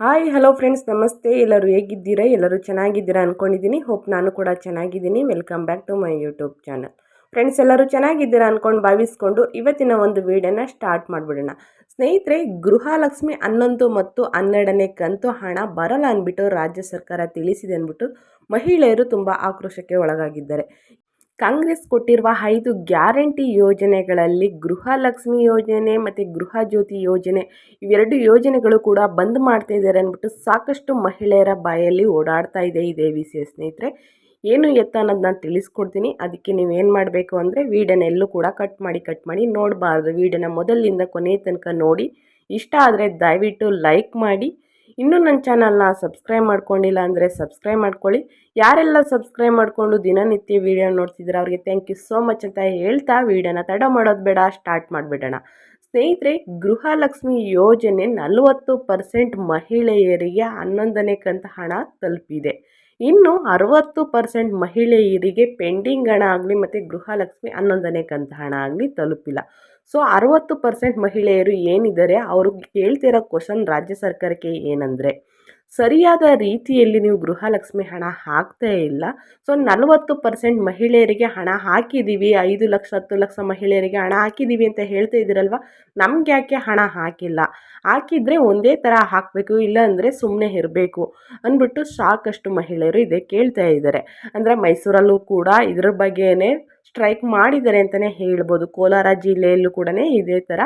Hi hello friends ನಮಸ್ತೆ. ಎಲ್ಲರೂ ಹೇಗಿದ್ದೀರಾ? ಎಲ್ಲರೂ ಚೆನ್ನಾಗಿದ್ದೀರಾ ಅಂದ್ಕೊಂಡಿದ್ದೀನಿ ಹೋಪ್ ನಾನು ಕೂಡ ಚೆನ್ನಾಗಿದ್ದೀನಿ. Welcome back to my YouTube channel friends ಎಲ್ಲರೂ ಚೆನ್ನಾಗಿದ್ದೀರಾ ಅಂದ್ಕೊಂಡು ಭಾವಿಸ್ಕೊಂಡು ಇವತ್ತಿನ ಒಂದು ವೀಡಿಯೋನ ಸ್ಟಾರ್ಟ್ ಮಾಡಿಬಿಡೋಣ. ಸ್ನೇಹಿತರೆ, ಗೃಹಲಕ್ಷ್ಮಿ ಹನ್ನೊಂದು ಮತ್ತು ಹನ್ನೆರಡನೇ ಕಂತು ಹಣ ಬರಲ್ಲ ಅಂದ್ಬಿಟ್ಟು ರಾಜ್ಯ ಸರ್ಕಾರ ತಿಳಿಸಿದೆ ಅಂದ್ಬಿಟ್ಟು ಮಹಿಳೆಯರು ತುಂಬ ಆಕ್ರೋಶಕ್ಕೆ ಒಳಗಾಗಿದ್ದಾರೆ. ಕಾಂಗ್ರೆಸ್ ಕೊಟ್ಟಿರುವ ಐದು ಗ್ಯಾರಂಟಿ ಯೋಜನೆಗಳಲ್ಲಿ ಗೃಹಲಕ್ಷ್ಮಿ ಯೋಜನೆ ಮತ್ತು ಗೃಹ ಜ್ಯೋತಿ ಯೋಜನೆ ಇವೆರಡು ಯೋಜನೆಗಳು ಕೂಡ ಬಂದ್ ಮಾಡ್ತಾ ಇದ್ದಾರೆ ಅಂದ್ಬಿಟ್ಟು ಸಾಕಷ್ಟು ಮಹಿಳೆಯರ ಬಾಯಲ್ಲಿ ಓಡಾಡ್ತಾ ಇದೆ ಇದೇ ವಿಷಯ ಸ್ನೇಹಿತರೆ. ಏನು ಎತ್ತ ಅನ್ನೋದು ನಾನು ತಿಳಿಸ್ಕೊಡ್ತೀನಿ. ಅದಕ್ಕೆ ನೀವೇನು ಮಾಡಬೇಕು ಅಂದರೆ ವೀಡಿಯೋನ ಎಲ್ಲೂ ಕೂಡ ಕಟ್ ಮಾಡಿ ಕಟ್ ಮಾಡಿ ನೋಡಬಾರ್ದು. ವೀಡಿಯೋನ ಮೊದಲಿಂದ ಕೊನೆಯ ತನಕ ನೋಡಿ. ಇಷ್ಟ ಆದರೆ ದಯವಿಟ್ಟು ಲೈಕ್ ಮಾಡಿ. ಇನ್ನೂ ನನ್ನ ಚಾನಲ್ನ ಸಬ್ಸ್ಕ್ರೈಬ್ ಮಾಡ್ಕೊಂಡಿಲ್ಲ ಅಂದರೆ ಸಬ್ಸ್ಕ್ರೈಬ್ ಮಾಡ್ಕೊಳ್ಳಿ. ಯಾರೆಲ್ಲ ಸಬ್ಸ್ಕ್ರೈಬ್ ಮಾಡಿಕೊಂಡು ದಿನನಿತ್ಯ ವೀಡಿಯೋ ನೋಡ್ತಿದ್ರೆ ಅವ್ರಿಗೆ ಥ್ಯಾಂಕ್ ಯು ಸೋ ಮಚ್ ಅಂತ ಹೇಳ್ತಾ ವೀಡಿಯೋನ ತಡ ಮಾಡೋದು ಬೇಡ ಸ್ಟಾರ್ಟ್ ಮಾಡಿಬಿಡೋಣ. ಸ್ನೇಹಿತರೆ, ಗೃಹಲಕ್ಷ್ಮಿ ಯೋಜನೆ ನಲವತ್ತು ಪರ್ಸೆಂಟ್ ಮಹಿಳೆಯರಿಗೆ ಹನ್ನೊಂದನೇ ಕಂತು ಹಣ ತಲುಪಿದೆ. ಇನ್ನು ಅರವತ್ತು ಪರ್ಸೆಂಟ್ ಮಹಿಳೆಯರಿಗೆ ಪೆಂಡಿಂಗ್ ಹಣ ಆಗಲಿ ಮತ್ತು ಗೃಹಲಕ್ಷ್ಮಿ ಹನ್ನೊಂದನೇ ಕಂತ ಹಣ ಆಗಲಿ ತಲುಪಿಲ್ಲ. ಸೊ ಅರವತ್ತು ಪರ್ಸೆಂಟ್ ಮಹಿಳೆಯರು ಏನಿದ್ದಾರೆ? ಅವರು ಕೇಳ್ತಿರೋ ಕ್ವಶನ್ ರಾಜ್ಯ ಸರ್ಕಾರಕ್ಕೆ ಏನಂದರೆ ಸರಿಯಾದ ರೀತಿಯಲ್ಲಿ ನೀವು ಗೃಹಲಕ್ಷ್ಮಿ ಹಣ ಹಾಕ್ತೇ ಇಲ್ಲ. ಸೊ ನಲವತ್ತು ಪರ್ಸೆಂಟ್ ಮಹಿಳೆಯರಿಗೆ ಹಣ ಹಾಕಿದ್ದೀವಿ ಐದು ಲಕ್ಷ, ಹತ್ತು ಲಕ್ಷ ಮಹಿಳೆಯರಿಗೆ ಹಣ ಹಾಕಿದ್ದೀವಿ ಅಂತ ಹೇಳ್ತಾ ಇದ್ದೀರಲ್ವ? ನಮ್ಗೆ ಯಾಕೆ ಹಣ ಹಾಕಿಲ್ಲ? ಹಾಕಿದರೆ ಒಂದೇ ಥರ ಹಾಕಬೇಕು ಇಲ್ಲ ಸುಮ್ಮನೆ ಇರಬೇಕು ಅಂದ್ಬಿಟ್ಟು ಸಾಕಷ್ಟು ಮಹಿಳೆಯರು ಇದೇ ಕೇಳ್ತಾ ಇದ್ದಾರೆ. ಅಂದರೆ ಮೈಸೂರಲ್ಲೂ ಕೂಡ ಇದ್ರ ಬಗ್ಗೆನೇ ಸ್ಟ್ರೈಕ್ ಮಾಡಿದ್ದಾರೆ ಅಂತಲೇ ಹೇಳ್ಬೋದು. ಕೋಲಾರ ಜಿಲ್ಲೆಯಲ್ಲೂ ಕೂಡ ಇದೇ ಥರ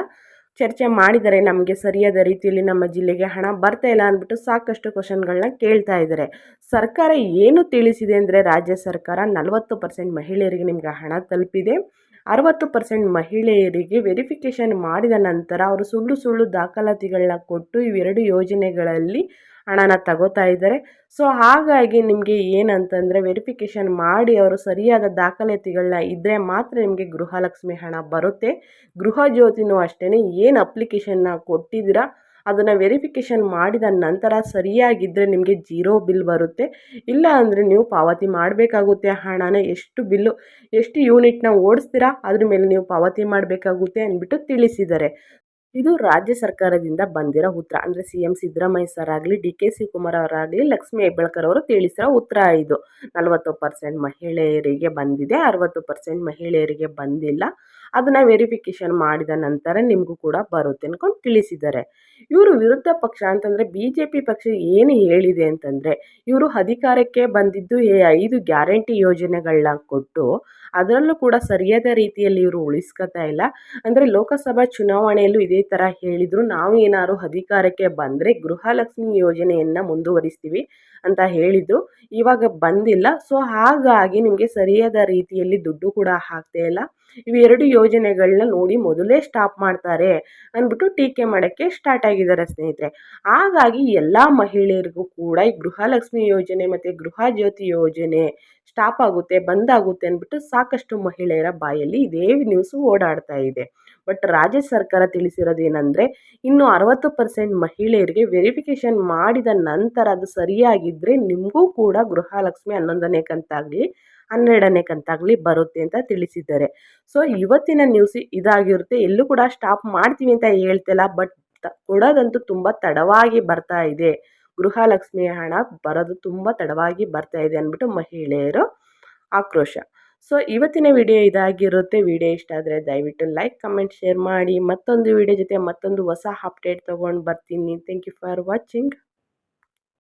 ಚರ್ಚೆ ಮಾಡಿದರೆ ನಮಗೆ ಸರಿಯಾದ ರೀತಿಯಲ್ಲಿ ನಮ್ಮ ಜಿಲ್ಲೆಗೆ ಹಣ ಬರ್ತಾ ಇಲ್ಲ ಅಂದ್ಬಿಟ್ಟು ಸಾಕಷ್ಟು ಕ್ವಶನ್ಗಳನ್ನ ಕೇಳ್ತಾ ಇದ್ದಾರೆ. ಸರ್ಕಾರ ಏನು ತಿಳಿಸಿದೆ ಅಂದರೆ ರಾಜ್ಯ ಸರ್ಕಾರ ನಲವತ್ತು ಪರ್ಸೆಂಟ್ ಮಹಿಳೆಯರಿಗೆ ನಿಮಗೆ ಹಣ ತಲುಪಿದೆ. ಅರವತ್ತು ಪರ್ಸೆಂಟ್ ಮಹಿಳೆಯರಿಗೆ ವೆರಿಫಿಕೇಷನ್ ಮಾಡಿದ ನಂತರ ಅವರು ಸುಳ್ಳು ಸುಳ್ಳು ದಾಖಲಾತಿಗಳನ್ನ ಕೊಟ್ಟು ಇವೆರಡು ಯೋಜನೆಗಳಲ್ಲಿ ಹಣನ ತಗೋತಾ ಇದ್ದಾರೆ. ಸೊ ಹಾಗಾಗಿ ನಿಮಗೆ ಏನಂತಂದರೆ ವೆರಿಫಿಕೇಷನ್ ಮಾಡಿ ಅವರು ಸರಿಯಾದ ದಾಖಲಾತಿಗಳನ್ನ ಇದ್ದರೆ ಮಾತ್ರ ನಿಮಗೆ ಗೃಹಲಕ್ಷ್ಮಿ ಹಣ ಬರುತ್ತೆ. ಗೃಹ ಜ್ಯೋತಿನೂ ಅಷ್ಟೇ ಏನು ಅಪ್ಲಿಕೇಶನ್ನ ಕೊಟ್ಟಿದ್ದೀರಾ ಅದನ್ನು ವೆರಿಫಿಕೇಷನ್ ಮಾಡಿದ ನಂತರ ಸರಿಯಾಗಿದ್ದರೆ ನಿಮಗೆ ಜೀರೋ ಬಿಲ್ ಬರುತ್ತೆ. ಇಲ್ಲ ಅಂದರೆ ನೀವು ಪಾವತಿ ಮಾಡಬೇಕಾಗುತ್ತೆ ಹಣನ, ಎಷ್ಟು ಬಿಲ್ಲು ಎಷ್ಟು ಯೂನಿಟ್ನ ಓಡಿಸ್ತೀರಾ ಅದ್ರ ಮೇಲೆ ನೀವು ಪಾವತಿ ಮಾಡಬೇಕಾಗುತ್ತೆ ಅಂದ್ಬಿಟ್ಟು ತಿಳಿಸಿದ್ದಾರೆ. ಇದು ರಾಜ್ಯ ಸರ್ಕಾರದಿಂದ ಬಂದಿರೋ ಉತ್ತರ. ಅಂದರೆ ಸಿ ಎಂ ಸಿದ್ದರಾಮಯ್ಯ ಸರ್ ಆಗಲಿ ಡಿ ಕೆ ಶಿವಕುಮಾರ್ ಅವರಾಗಲಿ ಲಕ್ಷ್ಮೀ ಹೆಬ್ಬಾಳ್ಕರ್ ಅವರು ತಿಳಿಸಿರೋ ಉತ್ತರ ಇದು. ನಲವತ್ತು ಪರ್ಸೆಂಟ್ ಮಹಿಳೆಯರಿಗೆ ಬಂದಿದೆ. ಅರವತ್ತು ಪರ್ಸೆಂಟ್ ಮಹಿಳೆಯರಿಗೆ ಬಂದಿಲ್ಲ. ಅದನ್ನು ವೆರಿಫಿಕೇಷನ್ ಮಾಡಿದ ನಂತರ ನಿಮಗೂ ಕೂಡ ಬರುತ್ತೆ ಅಂದ್ಕೊಂಡು ತಿಳಿಸಿದ್ದಾರೆ. ಇವರು ವಿರುದ್ಧ ಪಕ್ಷ ಅಂತಂದರೆ ಬಿ ಜೆ ಪಿ ಪಕ್ಷ ಏನು ಹೇಳಿದೆ ಅಂತಂದರೆ ಇವರು ಅಧಿಕಾರಕ್ಕೆ ಬಂದಿದ್ದು ಐದು ಗ್ಯಾರಂಟಿ ಯೋಜನೆಗಳನ್ನ ಕೊಟ್ಟು ಅದರಲ್ಲೂ ಕೂಡ ಸರಿಯಾದ ರೀತಿಯಲ್ಲಿ ಇವರು ಉಳಿಸ್ಕೊತಾ ಇಲ್ಲ. ಅಂದರೆ ಲೋಕಸಭಾ ಚುನಾವಣೆಯಲ್ಲೂ ಇದೇ ಥರ ಹೇಳಿದರು, ನಾವು ಏನಾದ್ರು ಅಧಿಕಾರಕ್ಕೆ ಬಂದರೆ ಗೃಹಲಕ್ಷ್ಮಿ ಯೋಜನೆಯನ್ನು ಮುಂದುವರಿಸ್ತೀವಿ ಅಂತ ಹೇಳಿದರು. ಇವಾಗ ಬಂದಿಲ್ಲ. ಸೊ ಹಾಗಾಗಿ ನಿಮಗೆ ಸರಿಯಾದ ರೀತಿಯಲ್ಲಿ ದುಡ್ಡು ಕೂಡ ಹಾಕ್ತಾ ಇಲ್ಲ. ಇವೆರಡು ಯೋಜನೆಗಳನ್ನ ನೋಡಿ ಮೊದಲೇ ಸ್ಟಾಪ್ ಮಾಡ್ತಾರೆ ಅಂದ್ಬಿಟ್ಟು ಟೀಕೆ ಮಾಡೋಕ್ಕೆ ಸ್ಟಾರ್ಟ್ ಆಗಿದ್ದಾರೆ ಸ್ನೇಹಿತರೆ. ಹಾಗಾಗಿ ಎಲ್ಲ ಮಹಿಳೆಯರಿಗೂ ಕೂಡ ಈ ಗೃಹಲಕ್ಷ್ಮಿ ಯೋಜನೆ ಮತ್ತು ಗೃಹ ಜ್ಯೋತಿ ಯೋಜನೆ ಸ್ಟಾಪ್ ಆಗುತ್ತೆ ಬಂದಾಗುತ್ತೆ ಅಂದ್ಬಿಟ್ಟು ಸಾಕಷ್ಟು ಮಹಿಳೆಯರ ಬಾಯಲ್ಲಿ ಇದೇ ನ್ಯೂಸು ಓಡಾಡ್ತಾ ಇದೆ. ಬಟ್ ರಾಜ್ಯ ಸರ್ಕಾರ ತಿಳಿಸಿರೋದು ಏನಂದ್ರೆ ಇನ್ನು ಅರವತ್ತು ಪರ್ಸೆಂಟ್ ಮಹಿಳೆಯರಿಗೆ ವೆರಿಫಿಕೇಷನ್ ಮಾಡಿದ ನಂತರ ಅದು ಸರಿಯಾಗಿದ್ದರೆ ನಿಮಗೂ ಕೂಡ ಗೃಹಲಕ್ಷ್ಮಿ ಹನ್ನೊಂದನೇ ಕಂತಾಗಲಿ, ಹನ್ನೆರಡನೇ ಕಂತಾಗಲಿ ಬರುತ್ತೆ ಅಂತ ತಿಳಿಸಿದ್ದಾರೆ. ಸೊ ಇವತ್ತಿನ ನ್ಯೂಸ್ ಇದಾಗಿರುತ್ತೆ. ಎಲ್ಲೂ ಕೂಡ ಸ್ಟಾಪ್ ಮಾಡ್ತೀವಿ ಅಂತ ಹೇಳ್ತಿಲ್ಲ ಬಟ್ ಕೊಡೋದಂತೂ ತುಂಬ ತಡವಾಗಿ ಬರ್ತಾ ಇದೆ. ಗೃಹಲಕ್ಷ್ಮಿ ಹಣ ಬರೋದು ತುಂಬ ತಡವಾಗಿ ಬರ್ತಾ ಇದೆ ಅಂದ್ಬಿಟ್ಟು ಮಹಿಳೆಯರು ಆಕ್ರೋಶ. ಸೊ, ಇವತ್ತಿನ ವಿಡಿಯೋ ಇದಾಗಿರುತ್ತೆ. ವಿಡಿಯೋ ಇಷ್ಟ ಆದರೆ ದಯವಿಟ್ಟು ಲೈಕ್, ಕಮೆಂಟ್, ಶೇರ್ ಮಾಡಿ. ಮತ್ತೊಂದು ವಿಡಿಯೋ ಜೊತೆ ಮತ್ತೊಂದು ಹೊಸ ಅಪ್ಡೇಟ್ ತೊಗೊಂಡು ಬರ್ತೀನಿ. Thank you for watching